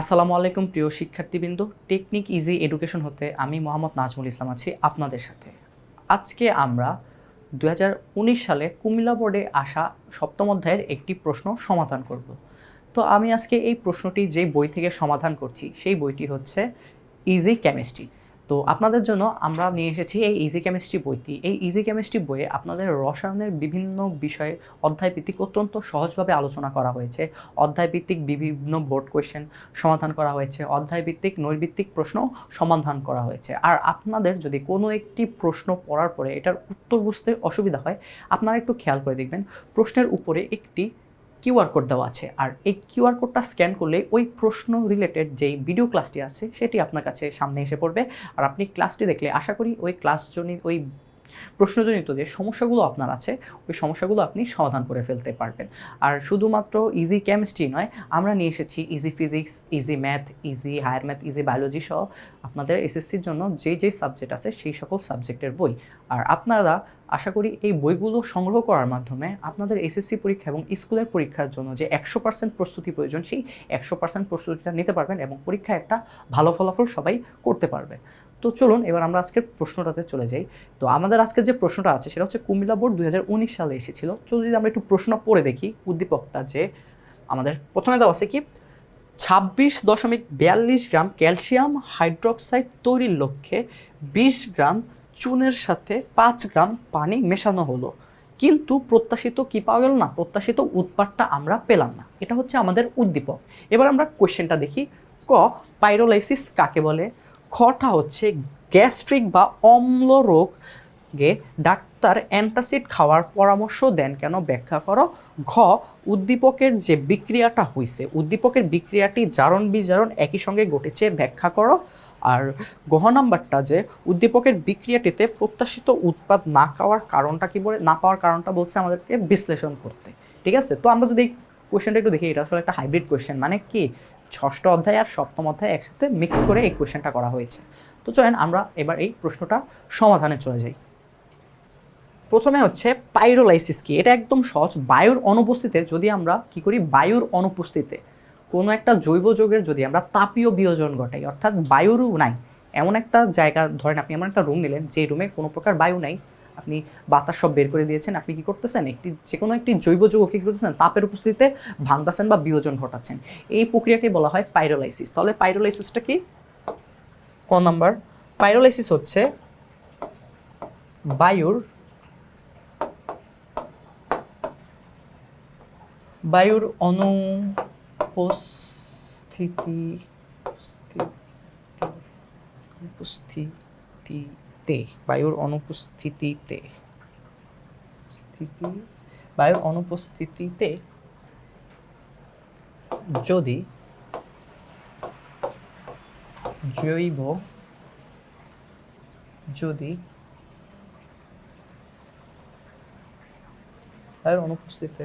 আসসালামু আলাইকুম, প্রিয় শিক্ষার্থীবৃন্দ। টেকনিক ইজি এডুকেশন হতে আমি মোহাম্মদ নাজমুল ইসলাম আছি আপনাদের সাথে। আজকে আমরা দু হাজার উনিশ সালে কুমিল্লা বোর্ডে আসা সপ্তম অধ্যায়ের একটি প্রশ্ন সমাধান করব। তো আমি আজকে এই প্রশ্নটি যে বই থেকে সমাধান করছি, সেই বইটি হচ্ছে ইজি কেমিস্ট্রি তো আপনাদের জন্য আমরা নিয়ে এসেছি এই ইজি কেমিস্ট্রি বইটি। এই ইজি কেমিস্ট্রি বইয়ে আপনাদের রসায়নের বিভিন্ন বিষয়ে অধ্যায়ভিত্তিক অত্যন্ত সহজভাবে আলোচনা করা হয়েছে। অধ্যায়ভিত্তিক বিভিন্ন বোর্ড কোয়েশ্চেন সমাধান করা হয়েছে। অধ্যায়ভিত্তিক নৈর্ভিত্তিক প্রশ্ন সমাধান করা হয়েছে। আর আপনাদের যদি কোনো একটি প্রশ্ন পড়ার পরে এটার উত্তর বুঝতে অসুবিধা হয়, আপনারা একটু খেয়াল করে দেখবেন। প্রশ্নের উপরে একটি কিউআর কোড দেওয়া আছে। আর এই কিউআর কোডটা স্ক্যান করলে ওই প্রশ্ন রিলেটেড যেই ভিডিও ক্লাসটি আছে, সেটি আপনার কাছে সামনে এসে পড়বে। আর আপনি ক্লাসটি দেখলে আশা করি ওই ক্লাসজনিত ওই প্রশ্নজনিত যে সমস্যাগুলো আপনার আছে, ওই সমস্যাগুলো আপনি সমাধান করে ফেলতে পারবেন। আর শুধুমাত্র ইজি কেমিস্ট্রি নয়, আমরা নিয়ে এসেছি easy physics easy math easy higher math easy biology সহ আপনাদের এসএসসির জন্য যে যে সাবজেক্ট আছে, সেই সকল সাবজেক্টের বই। আর আপনারা, আশা করি এই বইগুলো সংগ্রহ করার মাধ্যমে আপনাদের এসএসসি পরীক্ষা এবং স্কুলের পরীক্ষার জন্য যে একশো পার্সেন্ট প্রস্তুতি প্রয়োজন, সেই একশো পার্সেন্ট প্রস্তুতিটা নিতে পারবেন এবং পরীক্ষায় একটা ভালো ফলাফল সবাই করতে পারবে। তো চলুন, এবার আমরা আজকের প্রশ্নটাতে চলে যাই। তো আমাদের আজকের যে প্রশ্নটা আছে, সেটা হচ্ছে কুমিল্লা বোর্ড দু হাজার উনিশ সালে এসেছিল। চলো যদি আমরা একটু প্রশ্ন পড়ে দেখি, উদ্দীপকটা যে আমাদের প্রথমে দেওয়া আছে কি? ছাব্বিশ দশমিক বিয়াল্লিশ গ্রাম ক্যালসিয়াম হাইড্রোক্সাইড তৈরির লক্ষ্যে বিশ গ্রাম চুনের সাথে পাঁচ গ্রাম পানি মেশানো হলো। কিন্তু প্রত্যাশিত কি পাওয়া গেল না? প্রত্যাশিত উৎপাদটা আমরা পেলাম না। এটা হচ্ছে আমাদের উদ্দীপক। এবার আমরা কোয়েশ্চেনটা দেখি। ক, পাইরোলাইসিস কাকে বলে? খটা হচ্ছে গ্যাস্ট্রিক বা অম্ল রোগে ডাক্তার অ্যান্টাসিড খাওয়ার পরামর্শ দেন কেন? ব্যাখ্যা করো। ঘ, উদ্দীপকের যে বিক্রিয়াটা হয়েছে উদ্দীপকের বিক্রিয়াটি জারণ বিজারণ একই সঙ্গে ঘটেছে, ব্যাখ্যা করো। আর গহ নাম্বারটা যে উদ্দীপকের বিক্রিয়াটিতে প্রত্যাশিত উৎপাদ না খাওয়ার কারণটা কি বলে, না পাওয়ার কারণটা বলছে আমাদেরকে বিশ্লেষণ করতে। ঠিক আছে? তো আমরা যদি কোয়েশ্চেনটা একটু দেখি, এটা আসলে একটা হাইব্রিড কোয়েশ্চেন মানে কি? ষষ্ঠ অধ্যায় আর সপ্তম অধ্যায় একসাথে মিক্স করে এই কোয়েশ্চেনটা করা হয়েছে। তো চলেন আমরা এবার এই প্রশ্নটা সমাধানে চলে যাই। প্রথমে হচ্ছে পাইরোলাইসিস কি? এটা একদম সহজ। বায়ুর অনুপস্থিতিতে যদি আমরা কি করি, বায়ুর অনুপস্থিতিতে কোনো একটা জৈব যৌগের যদি আমরা তাপীয় বিয়োজন ঘটাই, অর্থাৎ বায়ুর নাই, এমন একটা জায়গা, ধরেন আপনি এমন একটা রুম নিলেন, যে রুমে কোনো প্রকার বায়ু নাই, আপনি বাতাস সব বের করে দিয়েছেন, আপনি কি করতেছেন? একটি যে কোনো একটি জৈব যৌগ কী করতেছেন? তাপের উপস্থিতিতে ভাঙতেছেন বা বিয়োজন ঘটাচ্ছেন। এই প্রক্রিয়াকে বলা হয় পাইরোলাইসিস তাহলে পাইরোলাইসিসটা কি? ক নাম্বার? পাইরোলাইসিস হচ্ছে বায়ুর বায়ুর অনুপস্থিতি উপস্থিতিতে বায়ুর অনুপস্থিতিতে স্থিতি বায়ুর অনুপস্থিতিতে যদি জৈব যদি বায়ুর অনুপস্থিতিতে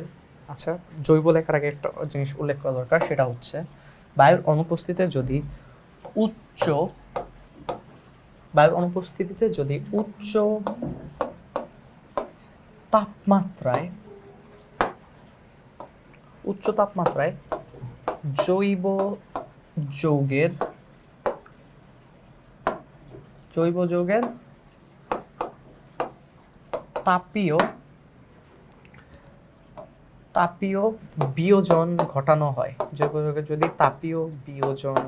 আচ্ছা জৈব লেখার আগে একটা জিনিস উল্লেখ করা দরকার, সেটা হচ্ছে বায়ুর অনুপস্থিতিতে যদি উচ্চ, বায়ুর অনুপস্থিতিতে যদি উচ্চ তাপমাত্রায় উচ্চ তাপমাত্রায় জৈব যৌগের জৈব যৌগের তাপীয় তাপীয় বিয়োজন ঘটানো হয়। জৈব যৌগের যদি তাপীয় বিয়োজন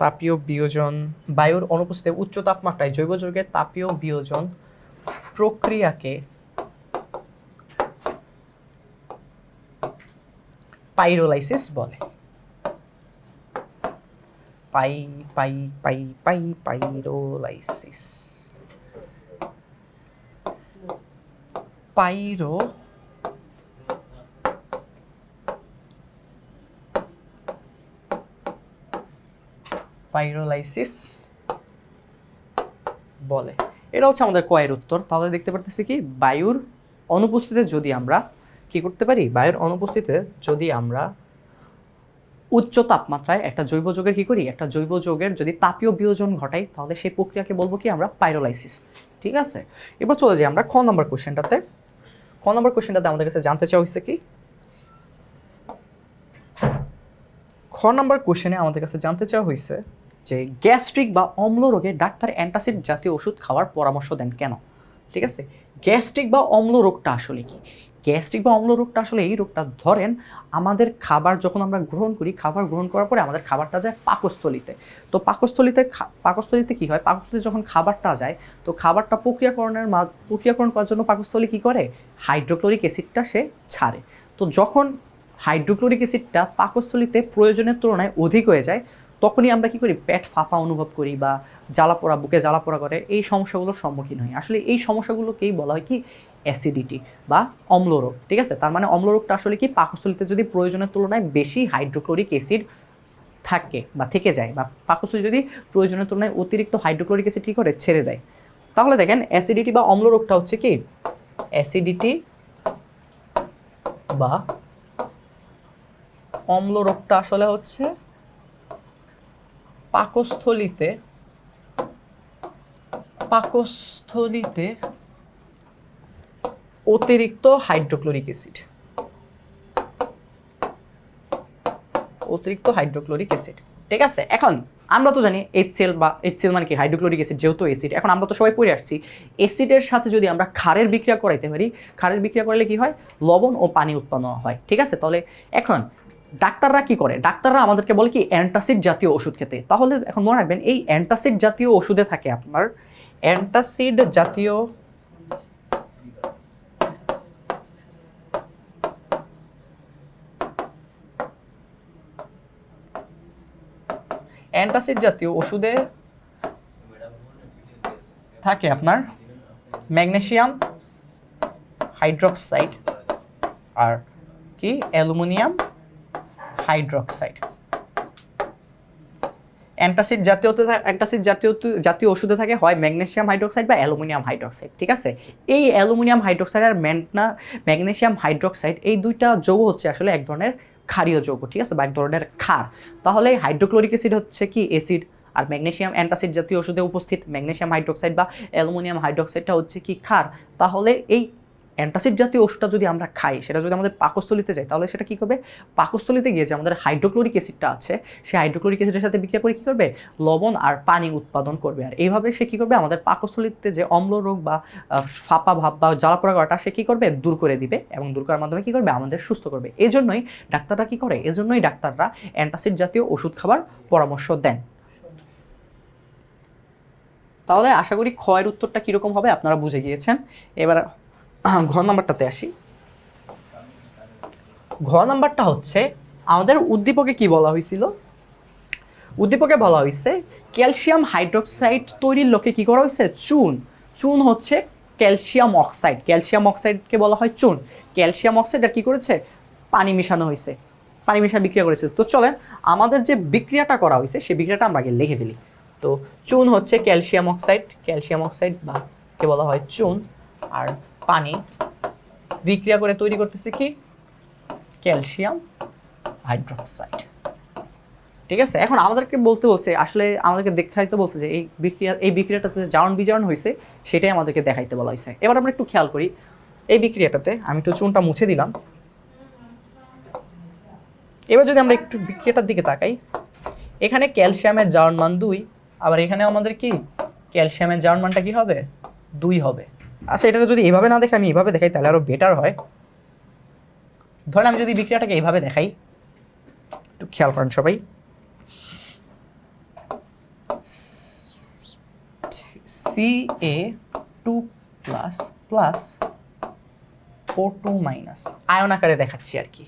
তাপীয় বিয়োজন বায়ুর অনুপস্থিতিতে উচ্চ তাপমাত্রায় জৈব যৌগের তাপীয় বিয়োজন প্রক্রিয়াকে পাইরোলাইসিস বলে। পাই পাই পাই পাই, পাইরোলাইসিস। পাইরো পাইরোলাইসিস বলে। এটা হচ্ছে আমাদের কয়ের উত্তর। তাহলে দেখতে পারতেছি কি, বায়ুর অনুপস্থিতিতে যদি আমরা কি করতে পারি, বায়ুর অনুপস্থিতিতে যদি আমরা উচ্চ তাপমাত্রায় একটা জৈব যৌগের কি করি, একটা জৈব যৌগের যদি তাপীয় বিয়োজন ঘটাই, তাহলে সেই প্রক্রিয়াকে বলব কি আমরা পাইরোলাইসিস ঠিক আছে? এবার চলে যাই আমরা খ নম্বর কোশ্চেনটাতে। খ নম্বর কোশ্চেনটাতে আমাদের কাছে জানতে চাওয়া হয়েছে কি? খ নাম্বার কোশ্চেনে আমাদের কাছে জানতে চাওয়া হয়েছে যে গ্যাস্ট্রিক বা অম্ল রোগে ডাক্তার অ্যান্টাসিড জাতীয় ওষুধ খাওয়ার পরামর্শ দেন কেন? ঠিক আছে? গ্যাস্ট্রিক বা অম্ল রোগটা আসলে কি? গ্যাস্ট্রিক বা অম্ল রোগটা আসলে এই রোগটা ধরেন আমাদের খাবার যখন আমরা গ্রহণ করি, খাবার গ্রহণ করার পরে আমাদের খাবারটা যায় পাকস্থলিতে। তো পাকস্থলিতে পাকস্থলিতে কি হয়? পাকস্থলিতে যখন খাবারটা যায়, তো খাবারটা প্রক্রিয়াকরণের মা- প্রক্রিয়াকরণ করার জন্য পাকস্থলী কী করে? হাইড্রোক্লোরিক অ্যাসিডটা সে ছাড়ে। তো যখন হাইড্রোক্লোরিক অ্যাসিডটা পাকস্থলিতে প্রয়োজনের তুলনায় অধিক হয়ে যায় তখনই আমরা কি করি? পেট ফাঁপা অনুভব করি বা জ্বালা পোড়া বুকে জ্বালা পোড়া করে এই সমস্যাগুলোর সম্মুখীন হই। আসলে এই সমস্যাগুলোকেই বলা হয় কি? অ্যাসিডিটি বা অম্লরোগ, ঠিক আছে? তার মানে অম্লরোগটা আসলে কি? পাকস্থলিতে যদি প্রয়োজনের তুলনায় বেশি হাইড্রোক্লোরিক অ্যাসিড থাকে বা থেকে যায় বা পাকস্থলী যদি প্রয়োজনের তুলনায় অতিরিক্ত হাইড্রোক্লোরিক অ্যাসিড কী করে? ছেড়ে দেয়। তাহলে দেখেন অ্যাসিডিটি বা অম্লরোগটা হচ্ছে কি? অ্যাসিডিটি বা অম্ল রোগটা আসলে হচ্ছে পাকস্থলিতে পাকস্থলিতে অতিরিক্ত হাইড্রোক্লোরিক অ্যাসিড। অতিরিক্ত হাইড্রোক্লোরিক অ্যাসিড। ঠিক আছে? এখন আমরা তো জানি এইচসিএল বা এইচসিএল মানে কি? হাইড্রোক্লোরিক অ্যাসিড যেহেতু অ্যাসিড। এখন আমরা তো সবাই পড়ে আসছি। অ্যাসিডের সাথে যদি আমরা ক্ষারের বিক্রিয়া করাইতে পারি, ক্ষারের বিক্রিয়া করলে কি হয়? লবণ ও পানি উৎপন্ন হয়। ঠিক আছে? তাহলে এখন ডাক্তাররা কি করে? ডাক্তাররা আমাদেরকে বলে কি, অ্যান্টাসিড জাতীয় ওষুধ খেতে। তাহলে এখন মনে রাখবেন, এই অ্যান্টাসিড জাতীয় ওষুধে থাকে আপনার অ্যান্টাসিড জাতীয় অ্যান্টাসিড জাতীয় ওষুধে থাকে আপনার ম্যাগনেসিয়াম, হাইড্রক্সাইড আর কি, অ্যালুমিনিয়াম হাইড্রক্সাইড। অ্যান্টাসিড জাতীয়তে অ্যান্টাসিড জাতীয় জাতীয় ওষুধে থাকে হয় ম্যাগনেশিয়াম হাইড্রক্সাইড বা অ্যালুমিনিয়াম হাইড্রক্সাইড, ঠিক আছে? এই অ্যালুমিনিয়াম হাইড্রক্সাইড আর ম্যান্টনা ম্যাগনেসিয়াম হাইড্রক্সাইড এই দুইটা যৌগ হচ্ছে আসলে এক ধরনের ক্ষারীয় যৌগ, ঠিক আছে? বা এক ধরনের ক্ষার। তাহলে হাইড্রোক্লোরিক অ্যাসিড হচ্ছে কি? অ্যাসিড। আর ম্যাগনেশিয়াম, অ্যান্টাসিড জাতীয় ওষুধে উপস্থিত ম্যাগনেশিয়াম হাইড্রক্সাইড বা অ্যালুমিনিয়াম হাইড্রক্সাইডটা হচ্ছে কি? ক্ষার। তাহলে এই অ্যান্টাসিড জাতীয় ওষুধটা যদি আমরা খাই, সেটা যদি আমাদের পাকস্থলিতে যায়, তাহলে সেটা কী করবে? পাকস্থলিতে গিয়ে যে আমাদের হাইড্রোক্লোরিক অ্যাসিডটা আছে, সেই হাইড্রোক্লোরিক অ্যাসিডের সাথে বিক্রিয়া করে কী করবে? লবণ আর পানি উৎপাদন করবে। আর এইভাবে সে কী করবে? আমাদের পাকস্থলিতে যে অম্ল রোগ বা ফাঁপা ভাব বা জ্বালা জ্বালাপোড়া করাটা সে কী করবে? দূর করে দিবে এবং দূর করার মাধ্যমে কী করবে? আমাদের সুস্থ করবে। এই জন্যই ডাক্তাররা কী করে? এজন্যই ডাক্তাররা অ্যান্টাসিড জাতীয় ওষুধ খাবার পরামর্শ দেন। তাহলে আশা করি ক্ষয়ের উত্তরটা কীরকম হবে আপনারা বুঝে গিয়েছেন। এবার আহ, ঘ নাম্বারটাতে আসি। ঘ নাম্বারটা হচ্ছে আমাদের উদ্দীপকে কি বলা হয়েছিল? উদ্দীপকে বলা হয়েছে ক্যালসিয়াম হাইড্রোক্সাইড তৈরির লক্ষ্যে কি করা হয়েছে? চুন। চুন হচ্ছে ক্যালসিয়াম অক্সাইড। ক্যালসিয়াম অক্সাইডকে বলা হয় চুন। ক্যালসিয়াম অক্সাইড আর কি করেছে? পানি মিশানো হয়েছে। পানি মিশা বিক্রিয়া করেছে। তো চলেন আমাদের যে বিক্রিয়াটা করা হয়েছে সেই বিক্রিয়াটা আমরা আগে লিখে ফেলি। তো চুন হচ্ছে ক্যালসিয়াম অক্সাইড। ক্যালসিয়াম অক্সাইড বা কে বলা হয়? চুন। আর পানি বিক্রিয়া করে তৈরি করতেছে কি? Calcium hydroxide. ঠিক আছে? এখন আমাদেরকে বলতে বলছে, আসলে আমাদেরকে দেখাইতে বলছে যে এই বিক্রিয়া, এই বিক্রিয়াটাতে জারণ বিজারণ হয়েছে সেটাই আমাদেরকে দেখাইতে বলা হয়েছে এবার আমরা একটু খেয়াল করি, এই বিক্রিয়াটাতে আমি একটু চুনটা মুছে দিলাম। এবার যদি আমরা একটু বিক্রিয়াটার দিকে তাকাই, এখানে ক্যালসিয়ামের জারণ মান দুই, আবার এখানে আমাদের কি? ক্যালসিয়ামের জারণ মানটা কি হবে? দুই হবে। আচ্ছা এটাকে যদি এভাবে না দেখে আমি এভাবে দেখাই, তাহলে আরও বেটার হয়। ধরেন আমি যদি বিক্রিয়াটাকে এইভাবে দেখাই, একটু খেয়াল করেন সবাই। C A two plus plus O two minus ion আকারে দেখাচ্ছি আর কি।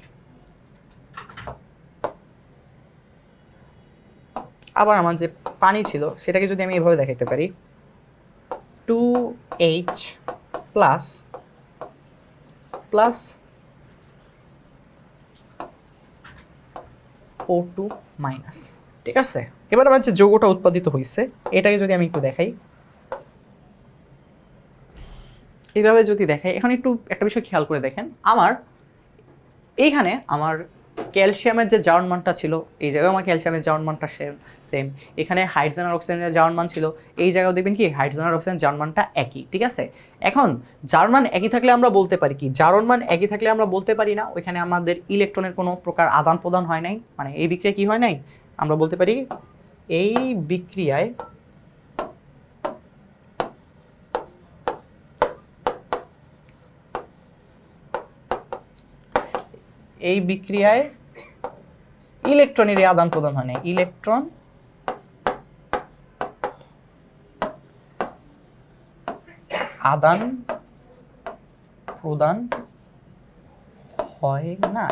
আবার আমার যে পানি ছিল, সেটাকে যদি আমি এভাবে দেখাইতে পারি two H plus plus O two minus ঠিক আছে? এবার আমার যে যৌগটা উৎপাদিত হয়েছে এটাকে যদি আমি একটু দেখাই। এইভাবে যদি দেখাই, এখন একটু একটা বিষয় খেয়াল করে দেখেন। আমার, এইখানে আমার ক্যালসিয়ামের যে জার্ন মানটা ছিল, এই জায়গায় আমার ক্যালসিয়ামের জার্ন মানটা সেম সেম এখানে হাইড্রোজেন আর অক্সিজেনের জার্ন মান ছিল, এই জায়গায় দেখবেন কি হাইড্রোজেন আর অক্সিজেন জার্ন মানটা একই, ঠিক আছে? এখন জার্ন মান একই থাকলে আমরা বলতে পারি কি জার্ন মান একই থাকলে আমরা বলতে পারি না, ওইখানে আমাদের ইলেকট্রনের কোনো প্রকার আদান প্রদান হয় নাই মানে এই বিক্রিয়া কি হয় নাই, আমরা বলতে পারি এই বিক্রিয়ায় এই বিক্রিয়ায় ইলেকট্রনের আদান প্রদান হয় না। ইলেকট্রন আদান প্রদান হয় না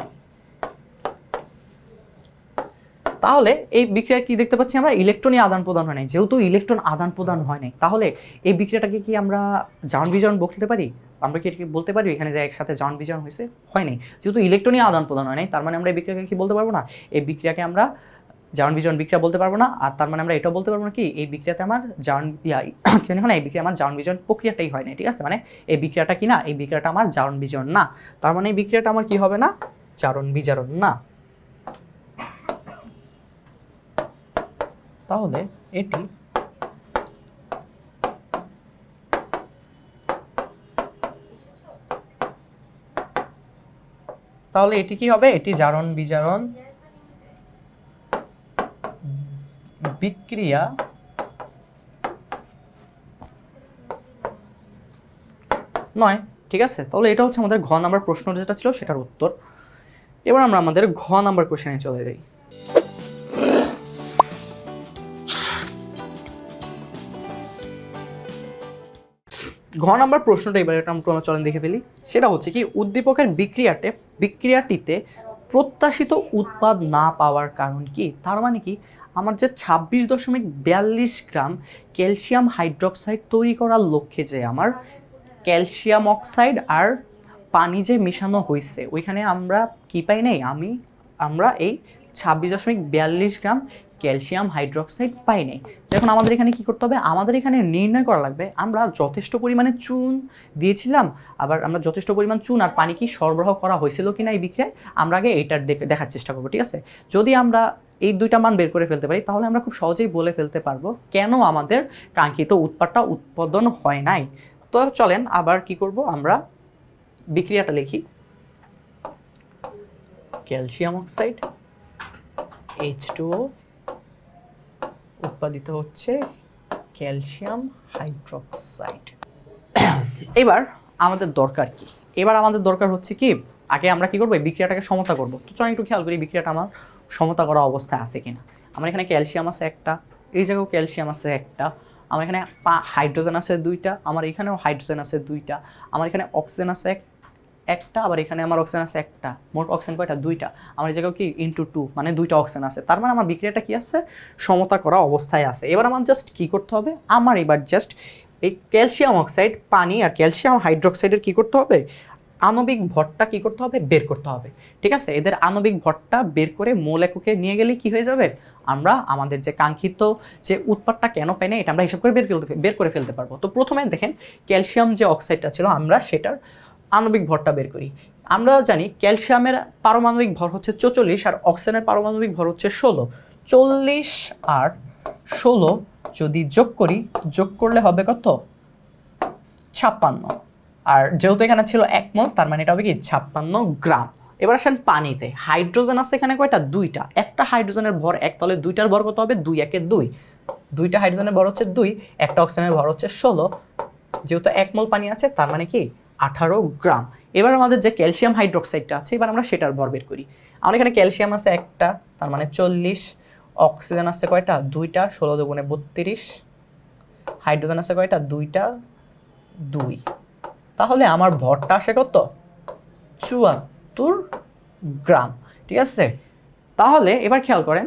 তাহলে এই বিক্রিয়া কি দেখতে পাচ্ছি আমরা? ইলেকট্রনই আদান প্রদান হয় নাই। যেহেতু ইলেকট্রন আদান প্রদান হয় নাই, তাহলে এই বিক্রিয়াটাকে কি আমরা জারণ বিজারণ বলতে পারি? আমরা কি বলতে পারি? এখানে যে একসাথে জারণ বিজারণ হয়েছে, হয় নাই। যেহেতু ইলেকট্রনই আদান প্রদান হয় নাই, তার মানে আমরা এই বিক্রিয়াকে কি বলতে পারব না? এই বিক্রিয়াকে আমরা জারণ বিজারণ বিক্রিয়া বলতে পারব না। আর তার মানে আমরা এটাও বলতে পারব না কি, এই বিক্রিয়াতে আমার জারণ ইয়া কি জানি না, এই বিক্রিয়া আমার জারণ বিজারণ প্রক্রিয়াটাই হয় না ঠিক আছে? মানে এই বিক্রিয়াটা কি না, এই বিক্রিয়াটা আমার জারণ বিজারণ না। তার মানে এই বিক্রিয়াটা আমার কি হবে না? জারণ বিজারণ না। তাহলে এটি তাহলে এটি কি হবে? এটি জারণ বিজারণ বিক্রিয়া নয়, ঠিক আছে? তাহলে এটা হচ্ছে আমাদের ঘ নাম্বার প্রশ্ন যেটা ছিল, সেটার উত্তর। এবার আমরা আমাদের ঘ নাম্বার কোশ্চেনে চলে যাই। ঘ নাম্বার প্রশ্নটা এবার একটা আমরা চলেন দেখে ফেলি। সেটা হচ্ছে কি, উদ্দীপকের বিক্রিয়াতে, বিক্রিয়াটিতে প্রত্যাশিত উৎপাদ না পাওয়ার কারণ কি? তার মানে কি, আমার যে ছাব্বিশ দশমিক বিয়াল্লিশ গ্রাম ক্যালসিয়াম হাইড্রোক্সাইড তৈরি করার লক্ষ্যে যে আমার ক্যালসিয়াম অক্সাইড আর পানি যে মেশানো হয়েছে, ওইখানে আমরা কি পাই নাই? আমি, আমরা এই ছাব্বিশ দশমিক বিয়াল্লিশ গ্রাম ক্যালসিয়াম হাইড্রোক্সাইড পাই নাই। এখন আমাদের এখানে কি করতে হবে? আমাদের এখানে নির্ণয় করা লাগবে। আমরা যথেষ্ট পরিমাণে চুন দিয়েছিলাম, আবার আমরা যথেষ্ট পরিমাণ চুন আর পানি কি সরবরাহ করা হয়েছিল কি না এই বিক্রিয়ায়, আমরা আগে এইটার দেখে দেখার চেষ্টা করব, ঠিক আছে? যদি আমরা এই দুইটা মান বের করে ফেলতে পারি, তাহলে আমরা খুব সহজেই বলে ফেলতে পারব কেন আমাদের কাঙ্ক্ষিত উৎপাদটা উৎপাদন হয় নাই। তো চলেন, আবার কি করব? আমরা বিক্রিয়াটা লিখি। ক্যালসিয়াম অক্সাইড এইচ টুও উৎপাদিত হচ্ছে ক্যালসিয়াম হাইড্রোক্সাইড। এবার আমাদের দরকার কি? এবার আমাদের দরকার হচ্ছে কি, আগে আমরা কি করব, এই বিক্রিয়াটাকে সমতা করব। তো চলেন একটু খেয়াল করি বিক্রিয়াটা আমার সমতা করা অবস্থায় আছে কিনা। আমার এখানে ক্যালসিয়াম আছে একটা, এই জায়গাও ক্যালসিয়াম আছে একটা, আমার এখানে হাইড্রোজেন আছে দুইটা, আমার এখানেও হাইড্রোজেন আছে দুইটা, আমার এখানে অক্সিজেন আছে এক একটা, আবার এখানে আমার অক্সিজেন আছে একটা। মোট অক্সিজেন কয়টা? দুইটা। আমার জায়গায় কি ইন্টু টু মানে দুইটা অক্সিজেন আছে। তার মানে আমার বিক্রিয়াটা কি আছে? সমতা করা অবস্থায় আছে। এবার আমার জাস্ট কি করতে হবে? আমার এবার জাস্ট এই ক্যালসিয়াম অক্সাইড, পানি আর ক্যালসিয়াম হাইড্রোক্সাইডের কি করতে হবে? আণবিক ভরটা কি করতে হবে? বের করতে হবে। ঠিক আছে? এদের আণবিক ভরটা বের করে মূল এককে নিয়ে গেলে কি হয়ে যাবে? আমরা আমাদের যে কাঙ্ক্ষিত যে উৎপাদটা কেন পাই না, এটা আমরা হিসাব করে বের বের করে ফেলতে পারব। তো প্রথমে দেখেন, ক্যালসিয়াম যে অক্সাইডটা ছিল, আমরা সেটার আণবিক ভরটা বের করি। আমরা জানি ক্যালসিয়ামের পারমাণবিক ভর হচ্ছে চৌচল্লিশ আর অক্সিজেনের পারমাণবিক ভর হচ্ছে ষোলো। চল্লিশ আর ষোলো যদি যোগ করি, যোগ করলে হবে কত? ছাপ্পান্ন। আর যেহেতু এখানে ছিল এক মোল, তার মানে এটা হবে কি? ছাপ্পান্ন গ্রাম। এবার আসেন পানিতে। হাইড্রোজেন আছে এখানে কয়টা? দুইটা। একটা হাইড্রোজেনের ভর এক তলে দুইটার ভর কত হবে? দুই একে দুই। দুইটা হাইড্রোজেনের ভর হচ্ছে দুই, একটা অক্সিজেনের ভর হচ্ছে ষোলো। যেহেতু এক মোল পানি আছে, তার মানে কি? আঠারো গ্রাম। এবার আমাদের যে ক্যালসিয়াম হাইড্রোক্সাইডটা আছে, এবার আমরা সেটার ভর বের করি। আমার এখানে ক্যালসিয়াম আছে একটা, তার মানে চল্লিশ। অক্সিজেন আছে কয়টা? দুইটা, ষোলো দুগুণে বত্রিশ। হাইড্রোজেন আছে কয়টা? দুইটা, দুই। তাহলে আমার ভরটা আসে কত? চুয়াত্তর গ্রাম। ঠিক আছে? তাহলে এবার খেয়াল করেন,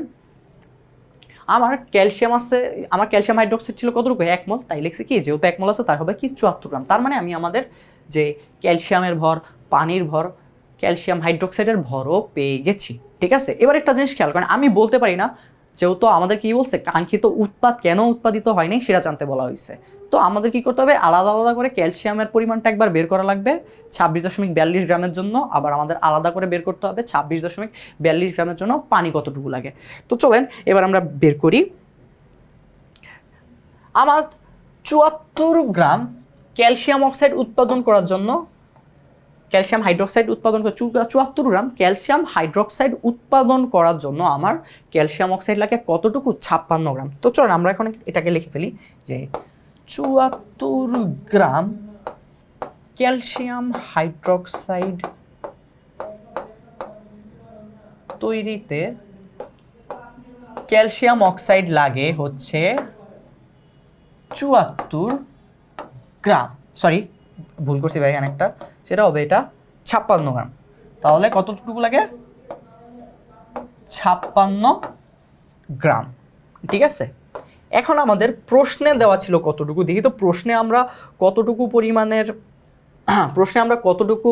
আমার ক্যালসিয়াম আছে, আমার ক্যালসিয়াম হাইড্রোক্সাইড ছিল কতটুকু? এক মোল। তাই লিখছি কি? যেহেতু এক মোল আছে, তাই হবে কি? চুয়াত্তর গ্রাম। তার মানে আমি আমাদের যে ক্যালসিয়ামের ভর, পানির ভর, ক্যালসিয়াম হাইড্রোক্সাইডের ভরও পেয়ে গেছি, ঠিক আছে? এবার একটা জিনিস খেয়াল করেন, আমি বলতে পারি না, যেহেতু আমাদের কি বলছে, কাঙ্ক্ষিত উৎপাদ কেন উৎপাদিত হয়নি সেটা জানতে বলা হয়েছে। তো আমাদের কি করতে হবে, আলাদা আলাদা করে ক্যালসিয়ামের পরিমাণটা একবার বের করা লাগবে, ছাব্বিশ দশমিক বিয়াল্লিশ গ্রামের জন্য, আবার আমাদের আলাদা করে বের করতে হবে, ছাব্বিশ দশমিক বিয়াল্লিশ গ্রামের জন্য পানি কতটুকু লাগে। তো চলেন, এবার আমরা বের করি, আমার চুয়াত্তর গ্রাম ক্যালসিয়াম অক্সাইড উৎপাদন করার জন্য, ক্যালসিয়াম হাইড্রোক্সাইড উৎপাদন চুয়াত্তর গ্রাম ক্যালসিয়াম হাইড্রোক্সাইড উৎপাদন করার জন্য আমার ক্যালসিয়াম অক্সাইড লাগে কতটুকু? ছাপ্পান্ন গ্রাম। তো চলুন আমরা এখন এটাকে লিখে ফেলি যে চুয়াত্তর গ্রাম ক্যালসিয়াম হাইড্রোক্সাইড তৈরিতে ক্যালসিয়াম অক্সাইড লাগে হচ্ছে চুয়াত্তর গ্রাম। সরি ভুল করছি ভাই একটা সেটা হবে এটা ছাপ্পান্ন গ্রাম। তাহলে কতটুকু লাগে? ছাপ্পান্ন গ্রাম। ঠিক আছে? এখন আমাদের প্রশ্নে দেওয়া ছিল কতটুকু। দেখি তো প্রশ্নে আমরা কতটুকু পরিমাণের, প্রশ্নে আমরা কতটুকু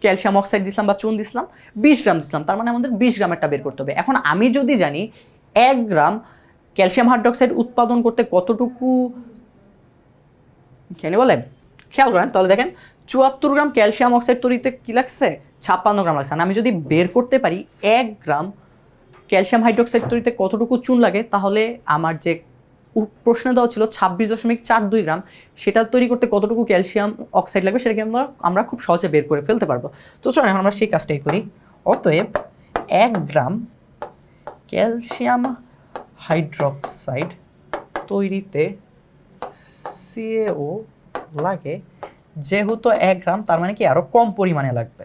ক্যালসিয়াম অক্সাইড দিছিলাম বা চুন দিছিলাম? বিশ গ্রাম দিছিলাম। তার মানে আমাদের বিশ গ্রামেরটা বের করতে হবে। এখন আমি যদি জানি এক গ্রাম ক্যালসিয়াম হাইড্রোক্সাইড উৎপাদন করতে কতটুকু কেন বলে খেয়াল করেন, তাহলে দেখেন, চুয়াত্তর গ্রাম ক্যালসিয়াম অক্সাইড তৈরিতে কী লাগছে? ছাপ্পান্ন গ্রাম লাগছে। আমি যদি বের করতে পারি, এক গ্রাম ক্যালসিয়াম হাইড্রোক্সাইড তৈরিতে কতটুকু চুন লাগে, তাহলে আমার যে প্রশ্নে দেওয়া ছিল ছাব্বিশ দশমিক চার দুই গ্রাম, সেটা তৈরি করতে কতটুকু ক্যালসিয়াম অক্সাইড লাগবে, সেটাকে আমরা আমরা খুব সহজে বের করে ফেলতে পারব। তো চলুন, এখন আমরা সেই কাজটাই করি। অতএব, এক গ্রাম ক্যালসিয়াম হাইড্রোক্সাইড তৈরিতে সিএও লাগে, যেহেতু এক গ্রাম, তার মানে কি আরও কম পরিমাণে লাগবে।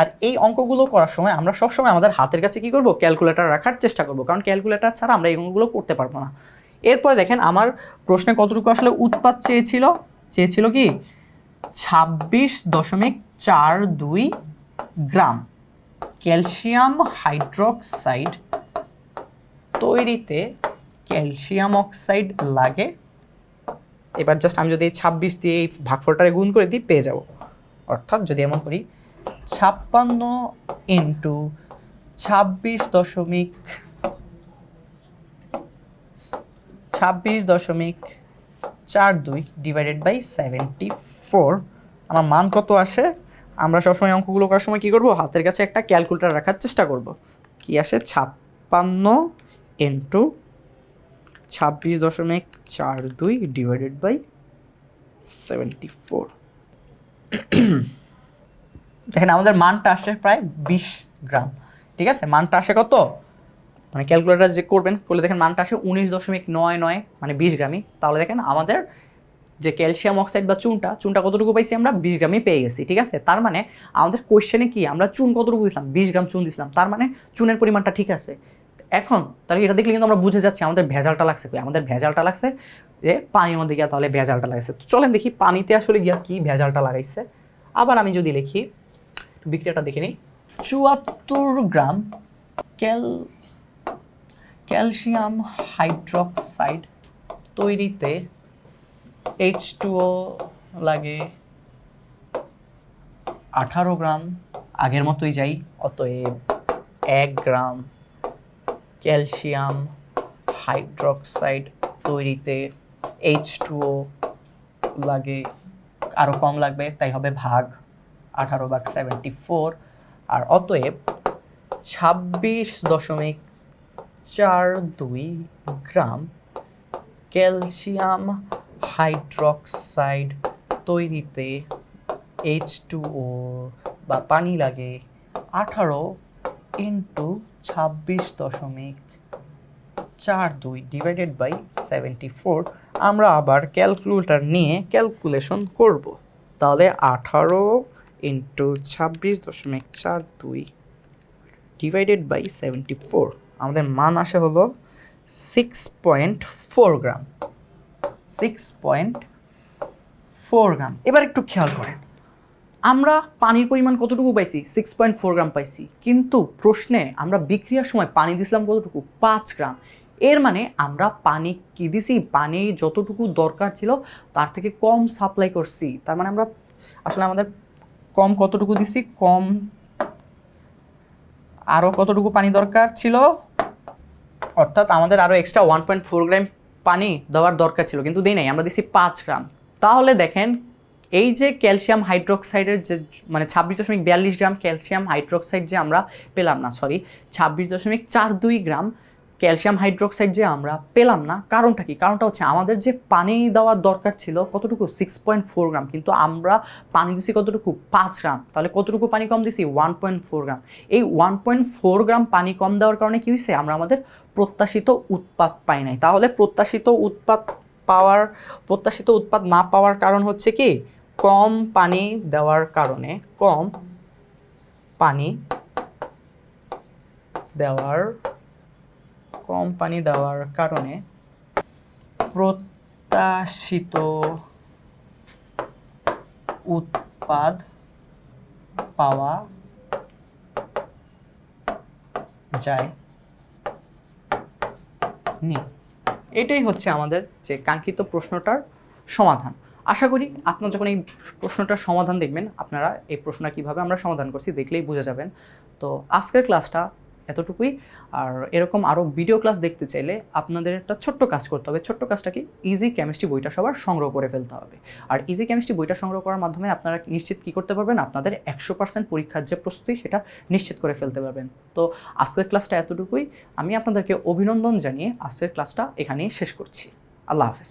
আর এই অঙ্কগুলো করার সময় আমরা সবসময় আমাদের হাতের কাছে কি করব? ক্যালকুলেটর রাখার চেষ্টা করব। কারণ ক্যালকুলেটর ছাড়া আমরা এই অঙ্কগুলো করতে পারব না। এরপরে দেখেন, আমার প্রশ্নে কতটুকু আসলে উৎপাদ চেয়েছিল? চেয়েছিল কি? ছাব্বিশ দশমিক চার দুই গ্রাম ক্যালসিয়াম হাইড্রোক্সাইড তৈরিতে ক্যালসিয়াম অক্সাইড লাগে। এবার জাস্ট আমি যদি ছাব্বিশ দিয়ে এই ভাগফলটারে গুণ করে দিই, পেয়ে যাব। অর্থাৎ যদি এমন করি, ছাপ্পান্ন ইন্টু ছাব্বিশ দশমিক ছাব্বিশ দশমিক চার দুই ডিভাইডেড বাই সেভেন্টি ফোর আমার মান কত আসে? আমরা সবসময় অঙ্কগুলো করার সময় কী করব? হাতের কাছে একটা ক্যালকুলেটার রাখার চেষ্টা করব। কি আসে? ছাপ্পান্ন ইন্টু ছাব্বিশ দশমিক চার দুই ডিভাইডেড বাই সেভেন্টি ফোর দেখেন, আমাদের মানটা আসে প্রায় বিশ গ্রাম। ঠিক আছে? মানটা আসে কত? মানে ক্যালকুলেটার যে করবেন, করলে দেখেন মানটা আসে উনিশ দশমিক নয় নয় মানে বিশ গ্রামই। তাহলে দেখেন আমাদের যে ক্যালসিয়াম অক্সাইড বা চুনটা চুনটা কতটুকু পাইছি আমরা? বিশ গ্রামই পেয়ে গেছি, ঠিক আছে? তার মানে আমাদের কোয়েশ্চেনে কি? আমরা চুন কতটুকু দিছিলাম? বিশ গ্রাম চুন দিছিলাম। তার মানে চুনের পরিমাণটা ঠিক আছে। এখন, তাহলে এটা দেখলে কিন্তু আমরা বুঝে যাচ্ছি আমাদের ভেজালটা লাগছে আমাদের ভেজালটা লাগছে যে পানির মধ্যে গিয়া তাহলে ভেজালটা লাগছে তো চলেন দেখি পানিতে আসলে গিয়া কি ভেজালটা লাগাইছে। আবার আমি যদি লিখি, বিক্রিয়াটা দেখে নিই। চুয়াত্তর গ্রাম ক্যাল, ক্যালসিয়াম হাইড্রোক্সাইড তৈরিতে এইচ টুও লাগে আঠারো গ্রাম, আগের মতোই যাই, অতএব এক গ্রাম। ক্যালসিয়াম হাইড্রক্সাইড তৈরিতে এইচ টুও লাগে আরও কম লাগবে, তাই হবে ভাগ আঠারো ভাগ সেভেন্টি ফোর আর অতএব ছাব্বিশ দশমিক চার দুই গ্রাম ক্যালসিয়াম হাইড্রক্সাইড তৈরিতে এইচ টুও বা পানি লাগে আঠারো ইন্টু ছাব্বিশ দশমিক চার দুই ডিভাইডেড বাই সেভেন্টি ফোর আমরা আবার ক্যালকুলেটর নিয়ে ক্যালকুলেশন করব। তাহলে আঠারো ইন্টু ছাব্বিশ দশমিক চার দুই ডিভাইডেড বাই সেভেন্টি ফোর আমাদের মান আসে হলো six point four gram six point four gram এবার একটু খেয়াল করেন। আমরা পানির পরিমাণ কতটুকু পাইছি? সিক্স পয়েন্ট ফোর গ্রাম পাইছি। কিন্তু প্রশ্নে আমরা বিক্রিয়ার সময় পানি দিছিলাম কতটুকু? পাঁচ গ্রাম। এর মানে আমরা পানি কি দিছি? পানি যতটুকু দরকার ছিল, তার থেকে কম সাপ্লাই করছি। তার মানে আমরা আসলে আমাদের কম কতটুকু দিছি? কম আরও কতটুকু পানি দরকার ছিল? অর্থাৎ আমাদের আরও extra one point four gram পানি দেওয়ার দরকার ছিল, কিন্তু দিই নাই। আমরা দিছি পাঁচ গ্রাম। তাহলে দেখেন এই যে ক্যালসিয়াম হাইড্রোক্সাইডের যে মানে ছাব্বিশ দশমিক বিয়াল্লিশ গ্রাম ক্যালসিয়াম হাইড্রোক্সাইড যে আমরা পেলাম না সরি ছাব্বিশ দশমিক চার দুই গ্রাম ক্যালসিয়াম হাইড্রোক্সাইড যে আমরা পেলাম না, কারণটা কি? কারণটা হচ্ছে আমাদের যে পানি দেওয়ার দরকার ছিল কতটুকু? Six point four gram. কিন্তু আমরা পানি দিছি কতটুকু? পাঁচ গ্রাম। তাহলে কতটুকু পানি কম দিছি? One point four gram. এই ওয়ান পয়েন্ট ফোর গ্রাম পানি কম দেওয়ার কারণে কী হয়েছে আমরা আমাদের প্রত্যাশিত উৎপাদ পাই নাই। তাহলে প্রত্যাশিত উৎপাদ পাওয়ার, প্রত্যাশিত উৎপাদ না পাওয়ার কারণ হচ্ছে কি? কম পানি দেওয়ার কারণে, কম পানি দেওয়ার, কম পানি দেওয়ার কারণে প্রত্যাশিত উৎপাদ পাওয়া যায় নি। এটাই হচ্ছে আমাদের যে কাঙ্ক্ষিত প্রশ্নটার সমাধান। আশা করি আপনার যখন এই প্রশ্নটার সমাধান দেখবেন, আপনারা এই প্রশ্নটা কীভাবে আমরা সমাধান করছি দেখলেই বুঝে যাবেন। তো আজকের ক্লাসটা এতটুকুই। আর এরকম আরও ভিডিও ক্লাস দেখতে চাইলে আপনাদের একটা ছোট্ট কাজ করতে হবে। ছোট্ট কাজটা কি ইজি কেমিস্ট্রি বইটা সবার সংগ্রহ করে ফেলতে হবে। আর ইজি কেমিস্ট্রি বইটা সংগ্রহ করার মাধ্যমে আপনারা নিশ্চিত কী করতে পারবেন? আপনাদের একশো পার্সেন্ট পরীক্ষার যে প্রস্তুতি, সেটা নিশ্চিত করে ফেলতে পারবেন। তো আজকের ক্লাসটা এতটুকুই। আমি আপনাদেরকে অভিনন্দন জানিয়ে আজকের ক্লাসটা এখানেই শেষ করছি। আল্লাহ হাফেজ।